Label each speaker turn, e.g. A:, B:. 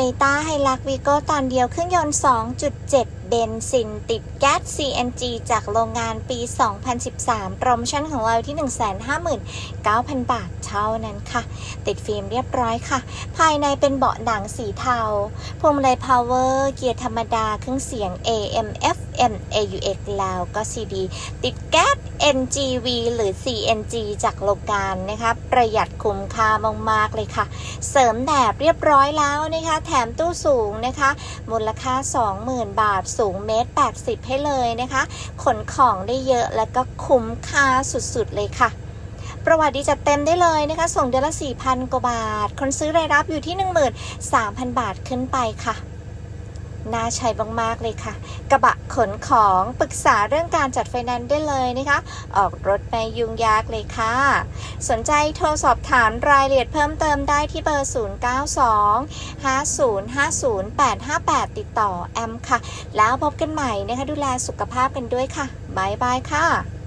A: เตต้าไฮลักวีโก้ตอนเดียวเครื่องยนต์ 2.7 เบนซินติดแก๊ส CNG จากโรงงานปี 2013 โปรโมชั่นของเราที่ 159,000 บาทเท่านั้นค่ะ ติดฟิล์มเรียบร้อยค่ะ ภายในเป็นเบาะหนังสีเทาพวงมาลัยพาวเวอร์เกียร์ธรรมดาเครื่องเสียง AM FM AUX แล้วก็ CD ติดแก๊ส NGV หรือ CNG จากโรงงานนะคะประหยัดคุ้มค่ามากๆเลยค่ะ เสริมแดดเรียบร้อยแล้วนะคะ แถมตู้สูงนะคะ มูลค่า 20,000 บาทสูงเมตร80ให้เลยนะคะ ขนของได้เยอะแล้วก็คุ้มค่าสุดๆเลยค่ะประวัติดีจัดเต็มได้เลยนะคะ ส่งเดือนละ 4,000 กว่าบาท คนซื้อรายรับอยู่ที่ 13,000 บาทขึ้นไปค่ะ น่าใช้มากๆเลยค่ะ กระบะขนของปรึกษาเรื่องการจัดไฟแนนซ์ได้เลยนะคะ ออกรถไม่ยุ่งยากเลยค่ะ สนใจโทรสอบถามรายละเอียดเพิ่มเติมได้ที่เบอร์ 092 5050 858 ติดต่อแอมค่ะ แล้วพบกันใหม่นะคะดูแลสุขภาพกันด้วยค่ะ บ๊ายบายค่ะ